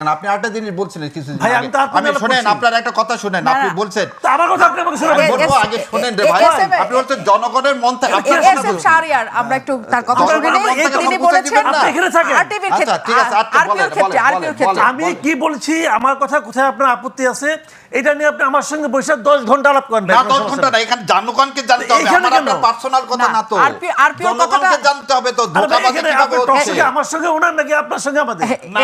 আপনি জিনিস বলছিলেন কিছু আমি আপনার শুনেন আপনার একটা কথা শুনেন আপনি বলছেন আমার কথা আপনি আমাকে শোনাবেন বলব আগে শুনেন রে ভাই এস এম এ- আপনি বলছেন জনগণের মন থেকে আপনি এ- শোনা এস এম বলুন। শাহরিয়ার আমরা একটু তার কথা জনগণের শুনে মন নিই। থেকে তিনি বলেছেন আপনি এখানে থাকেন। আরটিভির আচ্ছা, ঠিক আছে, আচ্ছা, বলেন, বলেন, আরপিওর বলেন, ক্ষেত্রে বলেন। আমি কি বলছি আমার কথা কোথায় আপনার আপত্তি আছে এটা নিয়ে আপনি আমার সঙ্গে বসে দশ ঘণ্টা আলাপ করেন না কোনো দশ সমস্যা ঘণ্টা না এখানে জনগণকে জানতে হবে আমার আপনার পার্সোনাল কথা না, তো কথাটা- জানতে হবে তো কীভাবে হচ্ছে আমার সঙ্গে ওনার নাকি আপনার সঙ্গে আমাদের হ্যাঁ, না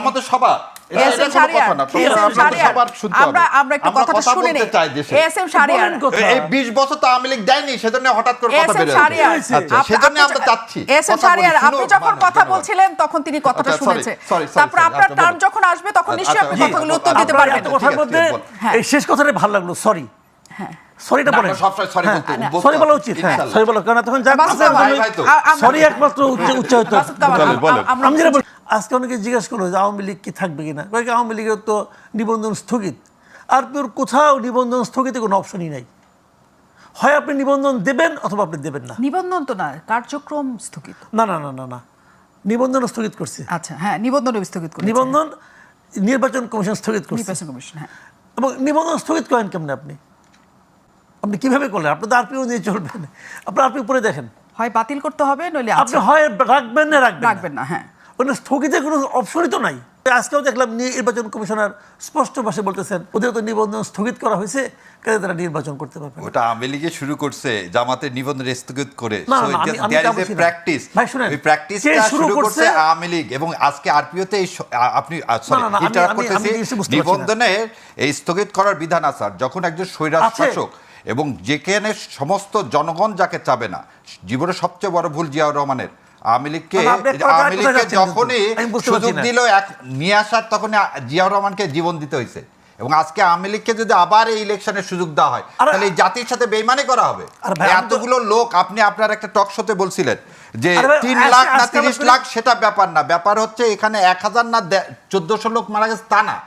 আমাদের সবার কথা না। এস talk show এম আমাদের শাহরিয়ার সবার শুনতে আমরা হবে। আমরা একটু আমরা কথাটা কথা শুনে বলতে নিই চাই দেশে। এস এম শাহরিয়ার বলেন কথা। এই 20 বছর তো আওয়ামী লীগ দেয়নি সেজন্য হঠাৎ করে এস কথা এম বের শাহরিয়ার হয়েছে। আপনি- সেজন্য আপনি- আমরা চাচ্ছি এস এম কথা বলি, শাহরিয়ার শুনুন, আপনি যখন কথা ধন্যবাদ। বলছিলেন তখন তিনি কথাটা শুনেছে sorry, sorry, তারপর আপনার আপনি যখন আসবে তখন নিশ্চয়ই আপনি কথাগুলো উত্তর দিতে পারবেন কথার মধ্যে বলুন। হ্যাঁ। এই শেষ কথাটাই ভালো লাগল সরি হ্যাঁ সরিটা বলেন না, সবসময় sorry বলতে- বলতে সরি বলা উচিত হ্যাঁ সরি বলা কারণ তখন যা মাসুদ কামাল, ভাই, ভাই তো। আ- আমরা- সরি একমাত্র উচ্চারিত মাসুদ কামাল, বলেন, বলেন। আম- আমরা আমি যেটা বলি আজকে অনেকে জিজ্ঞেস করল যে আওয়ামী লীগ কি থাকবে কিনা? কয়েক আওয়ামী লীগের তো নিবন্ধন স্থগিত। আর তোর কোথাও নিবন্ধন স্থগিতে কোনো অপশনই নাই। হয় আপনি নিবন্ধন দেবেন অথবা আপনি দেবেন না। নিবন্ধন তো না কার্যক্রম স্থগিত। না না না না না। নিবন্ধন স্থগিত করছে। আচ্ছা হ্যাঁ নিবন্ধন স্থগিত করেছে নিবন্ধন নির্বাচন কমিশন স্থগিত করছে। নির্বাচন কমিশন হ্যাঁ। এবং নিবন্ধন স্থগিত করেন কেমন আপনি? আপনি কীভাবে করলেন? আপনি তো আরপিও নিয়ে চলবেন। আপনি আরপি উপরে দেখেন। হয় বাতিল করতে হবে নইলে আপনি হয় রাখবেন না রাখবেন না। রাখবেন না হ্যাঁ। ওখানে স্থগিতের কোনো অপশনই তো নাই আজকেও দেখলাম নির্বাচন কমিশনার স্পষ্ট ভাষায় বলতেছেন ওদের তো নিবন্ধন স্থগিত করা হয়েছে কাজে তারা নির্বাচন করতে পারবে ওটা আওয়ামী লীগে শুরু করছে জামাতের নিবন্ধন স্থগিত করে। প্র্যাকটিস ওই প্র্যাকটিসটা শুরু করছে? আওয়ামী লীগ এবং আজকে আরপিওতে এই আপনি করতেছি। নিবন্ধনের এই স্থগিত করার বিধান আছে যখন একজন স্বৈরাজ শাসক এবং যেখানে সমস্ত জনগণ যাকে চাবে না জীবনের সবচেয়ে বড় ভুল জিয়াউর রহমানের আওয়ামী লীগকে একটা আওয়ামী লীগকে যখনই কিন্তু। আমি বুঝতে পারছি সুযোগ দিল এক নিয়ে আসার তখন জিয়াউর রহমানকে জীবন দিতে হয়েছে। এবং আজকে আওয়ামী লীগকে যদি আবার এই ইলেকশনের সুযোগ দেওয়া হয় তাহলে এই জাতির সাথে বেইমানি করা হবে। আর ভাই, আমি তো- এতগুলো লোক আপনি আপনার একটা টক শোতে বলছিলেন যে তিন লাখ না তিরিশ লাখ সেটা ব্যাপার না। ব্যাপার হচ্ছে এখানে এক হাজার না চোদ্দশো লোক মারা গেছে তা না।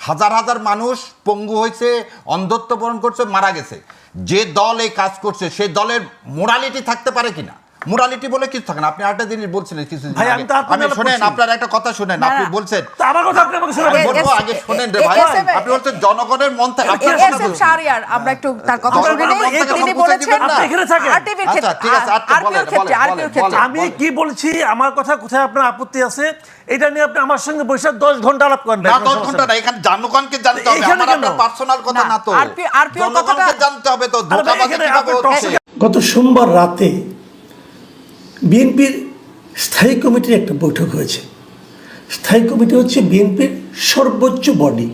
হাজার হাজার মানুষ পঙ্গু হয়েছে অন্ধত্ব বরণ করছে মারা গেছে। যে দল এই কাজ করছে সে দলের মোরালিটি থাকতে পারে কিনা? মোরালিটি বলে কিছু থাকে না। আপনি আরেকটা জিনিস বলছিলেন কিছু ভাই, আমি তো আপনার শুনেন আপনার একটা কথা শুনেন। আপনি বলছেন আমার কথা আপনি আমাকে আমি বলব আগে এ- শোনেন রে ভাই। এস এম এ- আপনি বলছেন জনগণের মন থেকে আপনি এস শাহরিয়ার আমরা একটু তার কথা শুনে আমরা নিই। থেকে তিনি বলেছেন আপনি এখানে থাকেন। আচ্ছা, ঠিক আছে, বলেন, বলেন, আরপিওর বলেন, ক্ষেত্রে। বলেন। আমি কি বলছি আমার কথা কোথায় আপনার আপত্তি আছে? এটা নিয়ে আপনি আমার সঙ্গে বসে ঘণ্টা আলাপ করেন না ঘণ্টা না এখানে জনগণকে জানতে হবে আমার পার্সোনাল কথা না, তো। কথাটা- জানতে হবে তো আরে ধোঁকাবাজি গত সোমবার রাতে বিএনপির স্থায়ী কমিটির একটা বৈঠক হয়েছে। স্থায়ী কমিটি হচ্ছে বিএনপির সর্বোচ্চ বডি।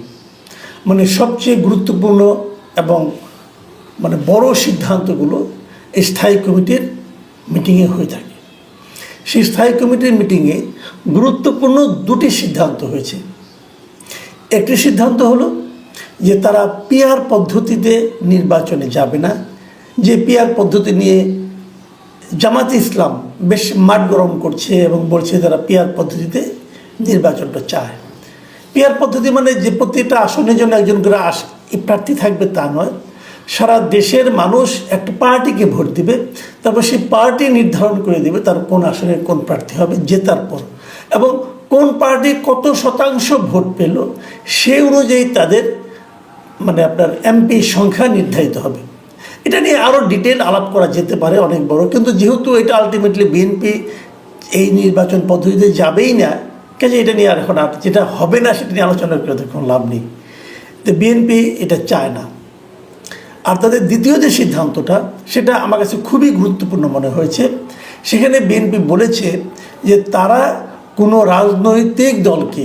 মানে সবচেয়ে গুরুত্বপূর্ণ এবং মানে বড় সিদ্ধান্তগুলো এই স্থায়ী কমিটির মিটিংয়ে হয়ে থাকে। সেই স্থায়ী কমিটির মিটিংয়ে গুরুত্বপূর্ণ দুটি সিদ্ধান্ত হয়েছে। একটি সিদ্ধান্ত হলো যে তারা পিয়ার পদ্ধতিতে নির্বাচনে যাবে না। যে পিয়ার পদ্ধতি নিয়ে জামাতে ইসলাম বেশ মাঠ গরম করছে এবং বলছে তারা পিয়ার পদ্ধতিতে নির্বাচনটা চায়। পিয়ার পদ্ধতি মানে যে প্রতিটা আসনের জন্য একজন করে আস প্রার্থী থাকবে তা নয়। সারা দেশের মানুষ একটা পার্টিকে ভোট দিবে, তারপর সেই পার্টি নির্ধারণ করে দেবে তার কোন আসনে কোন প্রার্থী হবে জেতার পর। এবং কোন পার্টি কত শতাংশ ভোট পেল সেই অনুযায়ী তাদের মানে আপনার এমপি সংখ্যা নির্ধারিত হবে। এটা নিয়ে আরও ডিটেল আলাপ করা যেতে পারে অনেক বড়। কিন্তু যেহেতু এটা আলটিমেটলি বিএনপি এই নির্বাচন পদ্ধতিতে যাবেই না, কাজে এটা নিয়ে আর এখন আর যেটা হবে না সেটা নিয়ে আলোচনা করে কোনো লাভ নেই। তো বিএনপি এটা চায় না। আর তাদের দ্বিতীয় যে সিদ্ধান্তটা, সেটা আমার কাছে খুবই গুরুত্বপূর্ণ মনে হয়েছে। সেখানে বিএনপি বলেছে যে তারা কোনো রাজনৈতিক দলকে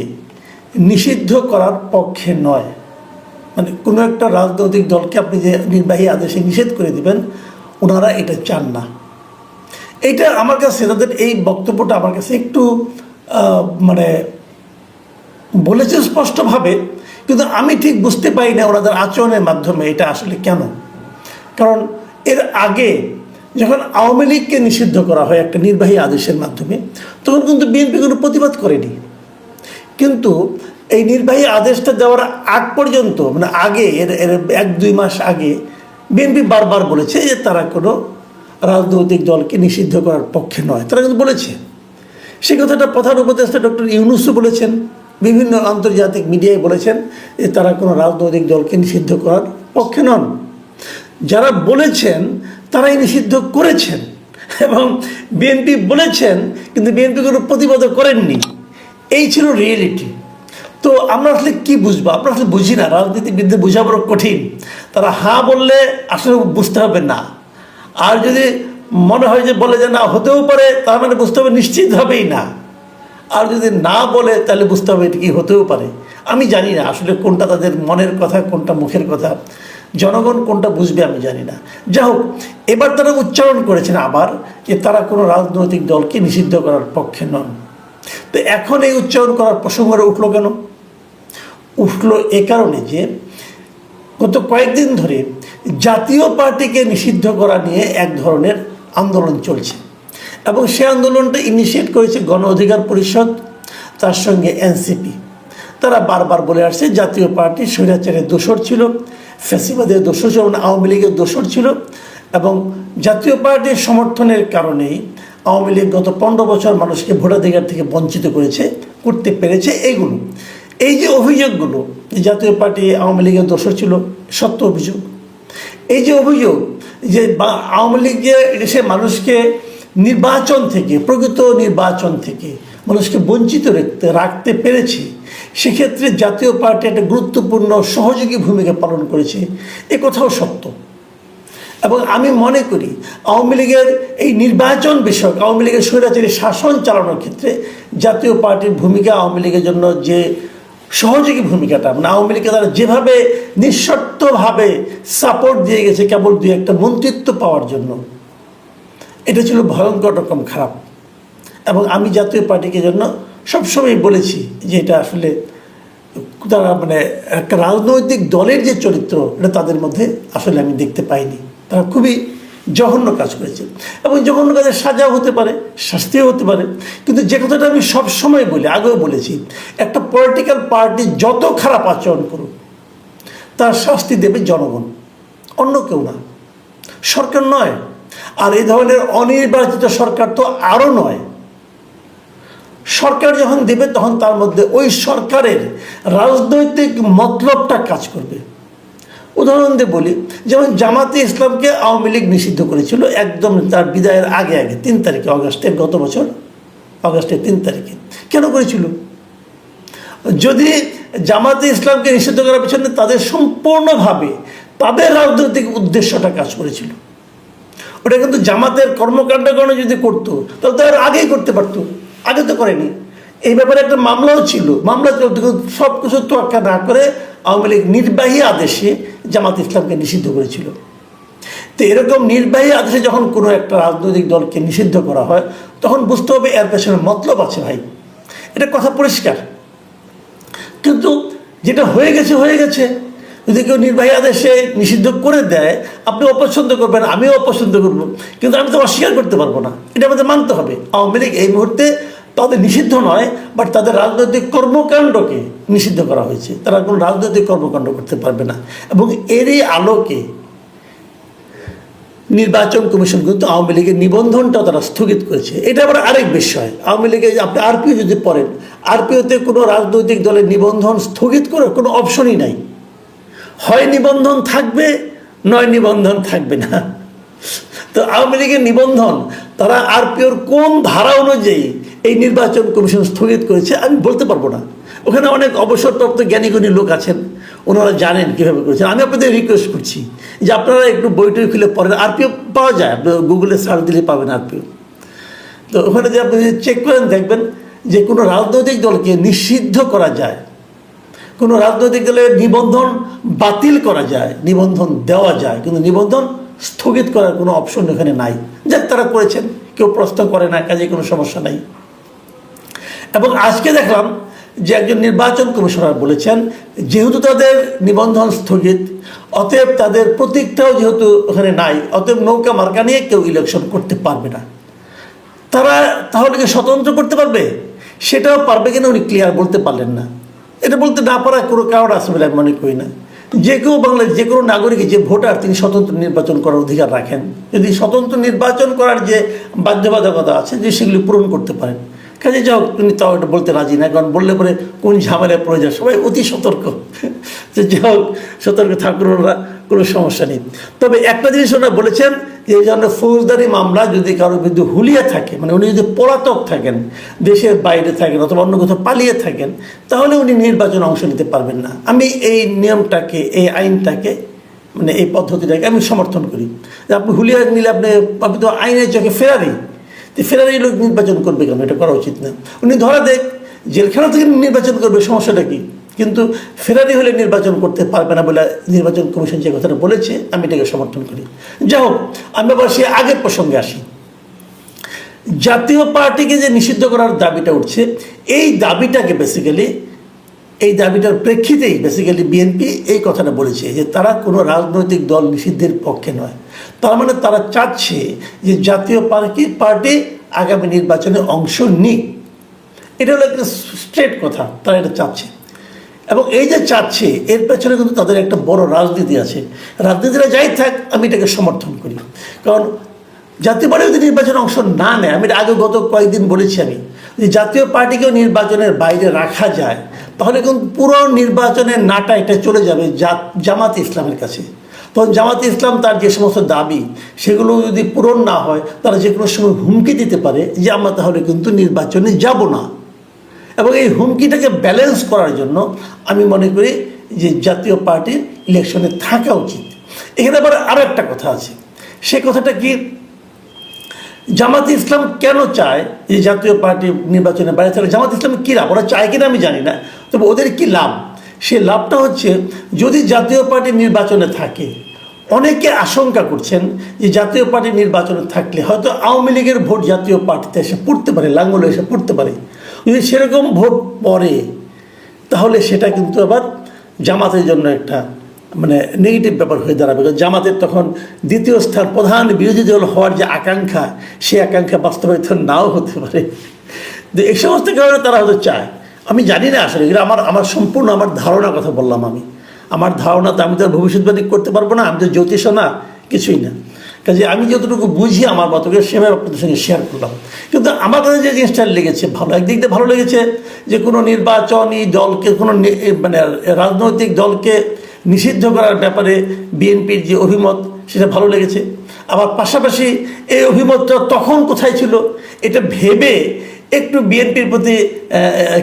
নিষিদ্ধ করার পক্ষে নয়। মানে কোনো একটা রাজনৈতিক দলকে আপনি যে নির্বাহী আদেশে নিষেধ করে দিবেন, ওনারা এটা চান না। এইটা আমার কাছে, তাদের এই বক্তব্যটা আমার কাছে একটু মানে বলেছে স্পষ্টভাবে, কিন্তু আমি ঠিক বুঝতে পারি না ওনাদের আচরণের মাধ্যমে এটা আসলে কেন। কারণ এর আগে যখন আওয়ামী লীগকে নিষিদ্ধ করা হয় একটা নির্বাহী আদেশের মাধ্যমে, তখন কিন্তু বিএনপি কোনো প্রতিবাদ করেনি। কিন্তু এই নির্বাহী আদেশটা দেওয়ার আগ পর্যন্ত মানে আগে, এর এর এক, দুই মাস আগে বিএনপি বারবার বলেছে যে তারা কোনো রাজনৈতিক দলকে নিষিদ্ধ করার পক্ষে নয়। তারা কিন্তু বলেছে। সেই কথাটা প্রধান উপদেষ্টা ডক্টর ইউনুসও বলেছেন, বিভিন্ন আন্তর্জাতিক মিডিয়ায় বলেছেন যে তারা কোনো রাজনৈতিক দলকে নিষিদ্ধ করার পক্ষে নন। যারা বলেছেন, তারাই নিষিদ্ধ করেছেন এবং বিএনপি বলেছেন, কিন্তু বিএনপি কোনো প্রতিবাদও করেননি। এই ছিল রিয়েলিটি তো আমরা আসলে কি বুঝব? আমরা আসলে বুঝি না। রাজনীতিবিদদের বোঝা বড় কঠিন। তারা হ্যাঁ বললে আসলে বুঝতে হবে না। আর যদি মনে হয় যে বলে যে না হতেও পারে, তার মানে বুঝতে হবে নিশ্চিত হবেই না। আর যদি না বলে, তাহলে বুঝতে হবে এটা কি হতেও পারে। আমি জানি না আসলে কোনটা তাদের মনের কথা, কোনটা মুখের কথা। জনগণ কোনটা বুঝবে আমি জানি না। যা হোক, এবার তারা উচ্চারণ করেছেন আবার যে তারা কোনো রাজনৈতিক দলকে নিষিদ্ধ করার পক্ষে নন। তো এখন এই উচ্চারণ করার প্রসঙ্গটা উঠল কেন? উঠল এ কারণে যে গত কয়েকদিন ধরে জাতীয় পার্টিকে নিষিদ্ধ করা নিয়ে এক ধরনের আন্দোলন চলছে। এবং সে আন্দোলনটা ইনিশিয়েট করেছে গণ অধিকার পরিষদ, তার সঙ্গে এনসিপি তারা বারবার বলে আসছে জাতীয় পার্টি স্বৈরাচারের দোষর ছিল, ফ্যাসিবাদের দোষর ছিল আওয়ামী লীগের দোষর ছিল এবং জাতীয় পার্টির সমর্থনের কারণেই আওয়ামী লীগ গত পনেরো বছর মানুষকে ভোটাধিকার থেকে বঞ্চিত করেছে, করতে পেরেছে এইগুলো এই যে অভিযোগগুলো জাতীয় পার্টি আওয়ামী লীগের দোষর ছিল, সত্য অভিযোগ। এই যে অভিযোগ যে আওয়ামী লীগ যে দেশে মানুষকে নির্বাচন থেকে, প্রকৃত নির্বাচন থেকে মানুষকে বঞ্চিত রাখতে রাখতে পেরেছে, সেক্ষেত্রে জাতীয় পার্টি একটা গুরুত্বপূর্ণ সহযোগী ভূমিকা পালন করেছে, এ কথাও সত্য। এবং আমি মনে করি আওয়ামী লীগের এই নির্বাচন বিষয়ক, আওয়ামী লীগের স্বৈরাচারী শাসন চালানোর ক্ষেত্রে জাতীয় পার্টির ভূমিকা আওয়ামী লীগের জন্য যে সহযোগী ভূমিকাটা মানে আওয়ামী লীগকে তারা যেভাবে নিঃশর্তভাবে সাপোর্ট দিয়ে গেছে কেবল দুই একটা মন্ত্রিত্ব পাওয়ার জন্য, এটা ছিল ভয়ঙ্কর রকম খারাপ। এবং আমি জাতীয় পার্টিকে জন্য সবসময় বলেছি যে এটা আসলে তারা মানে একটা রাজনৈতিক দলের যে চরিত্র, এটা তাদের মধ্যে আসলে আমি দেখতে পাইনি। তারা খুবই জঘন্য কাজ করেছে। এবং জঘন্য কাজের সাজাও হতে পারে, শাস্তিও হতে পারে। কিন্তু যে কথাটা আমি সবসময় বলি, আগেও বলেছি, একটা পলিটিক্যাল পার্টি যত খারাপ আচরণ করুক, তার শাস্তি দেবে জনগণ, অন্য কেউ না। সরকার নয়। আর এই ধরনের অনির্বাচিত সরকার তো আরও নয়। সরকার যখন দেবে, তখন তার মধ্যে ওই সরকারের রাজনৈতিক মতলবটা কাজ করবে। উদাহরণ দিয়ে বলি, যেমন জামাতে ইসলামকে আওয়ামী লীগ নিষিদ্ধ করেছিল একদম তার বিদায়ের আগে আগে, তিন তারিখে, অগাস্টের গত বছর, অগাস্টের তিন তারিখে। কেন করেছিল? যদি জামাতে ইসলামকে নিষিদ্ধ করার পিছনে তাদের সম্পূর্ণভাবে তাদের রাজনৈতিক উদ্দেশ্যটা কাজ করেছিল। ওটা কিন্তু জামাতের কর্মকাণ্ড কর্মকাণ্ডগণ যদি করতো, তাহলে তো আর আগেই করতে পারতো। আগে তো করেনি। এই ব্যাপারে একটা মামলাও ছিল। মামলা সব কিছু তোয়াক্কা না করে আওয়ামী লীগ নির্বাহী আদেশে জামাত ইসলামকে নিষিদ্ধ করেছিল। তো এরকম নির্বাহী আদেশে যখন কোনো একটা রাজনৈতিক দলকে নিষিদ্ধ করা হয়, তখন বুঝতে হবে এর পেছনে মতলব আছে ভাই। এটা কথা পরিষ্কার। কিন্তু যেটা হয়ে গেছে হয়ে গেছে। যদি কেউ নির্বাহী আদেশে নিষিদ্ধ করে দেয়, আপনি অপছন্দ করবেন, আমিও অপছন্দ করব। কিন্তু আমি তো অস্বীকার করতে পারব না। এটা আমাদের মানতে হবে। আওয়ামী লীগ এই মুহূর্তে তাদের নিষিদ্ধ নয় বাট তাদের রাজনৈতিক কর্মকাণ্ডকে নিষিদ্ধ করা হয়েছে। তারা কোনো রাজনৈতিক কর্মকাণ্ড করতে পারবে না। এবং এরই আলোকে নির্বাচন কমিশন কিন্তু আওয়ামী লীগের নিবন্ধনটাও তারা স্থগিত করেছে। এটা আবার আরেক বিষয়। আওয়ামী লীগের আপনি আরপিও যদি পড়েন আরপিওতে কোনো রাজনৈতিক দলের নিবন্ধন স্থগিত করার কোনো অপশনই নাই। হয় নিবন্ধন থাকবে, নয় নিবন্ধন থাকবে না। তো আওয়ামী লীগের নিবন্ধন, তারা আরপিওর কোন ধারা অনুযায়ী এই নির্বাচন কমিশন স্থগিত করেছে, আমি বলতে পারব না। ওখানে অনেক অবসরপ্রাপ্ত জ্ঞানীগুণী লোক আছেন, ওনারা জানেন কীভাবে করেছেন আমি আপনাদের রিকোয়েস্ট করছি যে আপনারা একটু বইটই খুলে পড়েন। আরপিও পাওয়া যায় গুগলে সার্চ দিলে পাবেন আরপিও। তো ওখানে যে আপনি চেক করেন, দেখবেন যে কোনো রাজনৈতিক দলকে নিষিদ্ধ করা যায়, কোনো রাজনৈতিক দলের নিবন্ধন বাতিল করা যায়, নিবন্ধন দেওয়া যায়, কিন্তু নিবন্ধন স্থগিত করার কোনো অপশন এখানে নাই। যাক, তারা করেছেন, কেউ প্রশ্ন করে না, কাজে কোনো সমস্যা নাই। এবং আজকে দেখলাম যে একজন নির্বাচন কমিশনার বলেছেন, যেহেতু তাদের নিবন্ধন স্থগিত, অতএব তাদের প্রতীকটাও যেহেতু ওখানে নাই, অতএব নৌকা মার্কা নিয়ে কেউ ইলেকশন করতে পারবে না। তারা তাহলে কি স্বতন্ত্র করতে পারবে? সেটাও পারবে কিনা উনি ক্লিয়ার বলতে পারলেন না। এটা বলতে না পারা কোনো কারণ আছে বলে আমি মনে করি না। যে কেউ বাংলাদেশ, যে কোনো নাগরিক, যে ভোটার, তিনি স্বতন্ত্র নির্বাচন করার অধিকার রাখেন। যদি স্বতন্ত্র নির্বাচন করার যে বাধ্যবাধকতা আছে, যে সেগুলি পূরণ করতে পারেন কাজে যাও, তুমি তাও এটা বলতে রাজি না, কারণ বললে পরে কোন ঝামেলায় পড়ে যায় সবাই অতি সতর্ক। যে যাও সতর্ক থাকুন ওরা, কোনো সমস্যা নেই। তবে একটা জিনিস ওরা বলেছেন যে এই ধরনের ফৌজদারি মামলা যদি কারও বিরুদ্ধে হুলিয়া থাকে মানে উনি যদি পলাতক থাকেন, দেশের বাইরে থাকেন অথবা অন্য কোথাও পালিয়ে থাকেন, তাহলে উনি নির্বাচনে অংশ নিতে পারবেন না। আমি এই নিয়মটাকে, এই আইনটাকে মানে এই পদ্ধতিটাকে আমি সমর্থন করি। আপনি হুলিয়া নিলে আপনি আপনি তো আইনের চোখে ফেরারি ফেরারি লোক নির্বাচন করবে কেন? এটা করা উচিত না। উনি ধরা দেখ, জেলখানা থেকে নির্বাচন করবে, সমস্যাটা কি? কিন্তু ফেরারি হলে নির্বাচন করতে পারবে না বলে নির্বাচন কমিশন যে কথাটা বলেছে, আমি এটাকে সমর্থন করি। যাই হোক আমি আবার সে আগের প্রসঙ্গে আসি। জাতীয় পার্টিকে যে নিষিদ্ধ করার দাবিটা উঠছে, এই দাবিটাকে বেসিক্যালি এই দাবিটার প্রেক্ষিতেই বেসিক্যালি বিএনপি এই কথাটা বলেছে যে তারা কোনো রাজনৈতিক দল নিষিদ্ধের পক্ষে নয়। তার মানে তারা চাচ্ছে যে জাতীয় পার্টি পার্টি আগামী নির্বাচনে অংশ নিক। এটা হলো একটা স্ট্রেট কথা, তারা এটা চাচ্ছে। এবং এই যে চাচ্ছে, এর পেছনে কিন্তু তাদের একটা বড় রাজনীতি আছে। রাজনীতিরা যাই থাক, আমি এটাকে সমর্থন করি। কারণ জাতীয় পার্টি যদি নির্বাচনে অংশ না নেয়, আমি আগে গত কয়েকদিন বলেছি আমি যে জাতীয় পার্টিকেও নির্বাচনের বাইরে রাখা যায়, তাহলে কিন্তু পুরো নির্বাচনের নাটা এটা চলে যাবে জামাত ইসলামের কাছে। তখন জামাত ইসলাম তার যে সমস্ত দাবি, সেগুলো যদি পূরণ না হয়, তারা যে কোনো সময় হুমকি দিতে পারে যে, আমরা তাহলে কিন্তু নির্বাচনে যাব না। এবং এই হুমকিটাকে ব্যালেন্স করার জন্য আমি মনে করি যে, জাতীয় পার্টির ইলেকশনে থাকা উচিত। এখানে আবার আরও একটা কথা আছে। সে কথাটা কি? জামাত ইসলাম কেন চায় যে, জাতীয় পার্টি নির্বাচনে বাইরে থাকে জামাত ইসলাম কী লাভ? ওরা চায় কিনা আমি জানি না। তবে ওদের কি লাভ? সে লাভটা হচ্ছে যদি জাতীয় পার্টি নির্বাচনে থাকে। অনেকে আশঙ্কা করছেন যে জাতীয় পার্টি নির্বাচনে থাকলে হয়তো আওয়ামী লীগের ভোট জাতীয় পার্টিতে এসে পড়তে পারে, লাঙ্গলে এসে পড়তে পারে। যদি সেরকম ভোট পড়ে, তাহলে সেটা কিন্তু আবার জামাতের জন্য একটা মানে নেগেটিভ ব্যাপার হয়ে দাঁড়াবে। জামাতের তখন দ্বিতীয় স্থান, প্রধান বিরোধী দল হওয়ার যে আকাঙ্ক্ষা সেই আকাঙ্ক্ষা বাস্তবায়িত নাও হতে পারে। তো এই সমস্ত কারণে তারা হয়তো চায়। আমি জানি না আসলে, এগুলো আমার আমার সম্পূর্ণ আমার ধারণার কথা বললাম আমি। আমার ধারণা তো আমি তো ভবিষ্যৎবাণী করতে পারব না, আমি তো জ্যোতিষ না, কিছুই না। কাজে আমি যতটুকু বুঝি আমার মতো করে সেভাবে আপনাদের সঙ্গে শেয়ার করলাম। কিন্তু আমার কাছে যে জিনিসটা লেগেছে, ভালো, একদিক দিয়ে ভালো লেগেছে যে কোনো নির্বাচনী দলকে, কোনো মানে রাজনৈতিক দলকে নিষিদ্ধ করার ব্যাপারে বিএনপির যে অভিমত, সেটা ভালো লেগেছে। আবার পাশাপাশি এই অভিমতটা তখন কোথায় ছিল, এটা ভেবে একটু বিএনপির প্রতি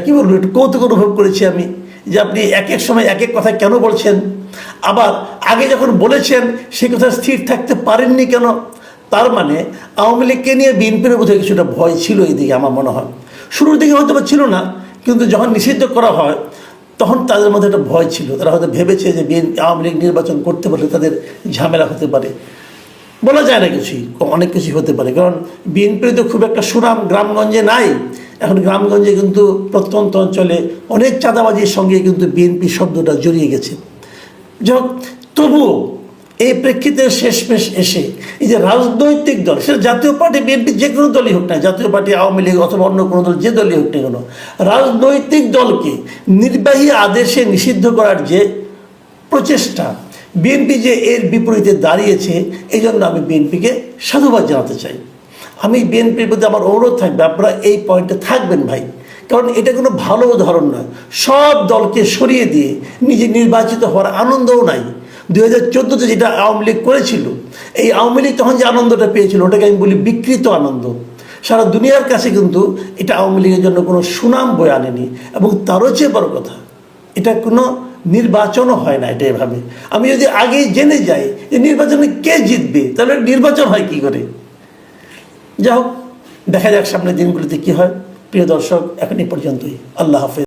কি বলব, একটু কৌতুক অনুভব করেছি আমি, যে আপনি এক এক সময় এক এক কথা কেন বলছেন? আবার আগে যখন বলেছেন, সে কথা স্থির থাকতে পারেননি কেন? তার মানে আওয়ামী লীগকে নিয়ে বিএনপির বোধহয় কিছুটা ভয় ছিল এইদিকে আমার মনে হয়। শুরুর দিকে হয়তো ছিল না, কিন্তু যখন নিষিদ্ধ করা হয়, তখন তাদের মধ্যে একটা ভয় ছিল। তারা হয়তো ভেবেছে যে বিএন আওয়ামী লীগ নির্বাচন করতে পারলে তাদের ঝামেলা হতে পারে। বলা যায় না কিছুই অনেক কিছুই হতে পারে। কারণ বিএনপির তো খুব একটা সুনাম গ্রামগঞ্জে নাই। এখন গ্রামগঞ্জে কিন্তু প্রত্যন্ত অঞ্চলে অনেক চাঁদাবাজির সঙ্গে কিন্তু বিএনপি শব্দটা জড়িয়ে গেছে। যাক তবুও এই প্রেক্ষিতে শেষমেশ এসে এই যে রাজনৈতিক দল, সেটা জাতীয় পার্টি, বিএনপি যে কোনো দলই হোক না জাতীয় পার্টি, আওয়ামী লীগ অথবা অন্য কোনো দল, যে দলই হোক না কেন, রাজনৈতিক দলকে নির্বাহী আদেশে নিষিদ্ধ করার যে প্রচেষ্টা বিএনপি যে এর বিপরীতে দাঁড়িয়েছে এই জন্য আমি বিএনপিকে সাধুবাদ জানাতে চাই। আমি বিএনপির প্রতি আমার অনুরোধ থাকবে, আপনারা এই পয়েন্টে থাকবেন ভাই। কারণ এটা কোনো ভালো উদাহরণ নয়। সব দলকে সরিয়ে দিয়ে নিজে নির্বাচিত হওয়ার আনন্দও নাই। দুই হাজার চোদ্দোতে যেটা আওয়ামী লীগ করেছিল, এই আওয়ামী লীগ তখন যে আনন্দটা পেয়েছিল, ওটাকে আমি বলি বিকৃত আনন্দ। সারা দুনিয়ার কাছে কিন্তু এটা আওয়ামী লীগের জন্য কোনো সুনাম বয়ে আনেনি, এবং তারও চেয়ে বড় কথা, এটা কোনো নির্বাচনও হয় না এটা এভাবে। আমি যদি আগেই জেনে যাই যে নির্বাচনে কে জিতবে, তাহলে নির্বাচন হয় কি করে? যাই হোক, দেখা যাক সামনের দিনগুলিতে কি হয়। প্রিয় দর্শক, এখন এই পর্যন্তই। আল্লাহ হাফেজ।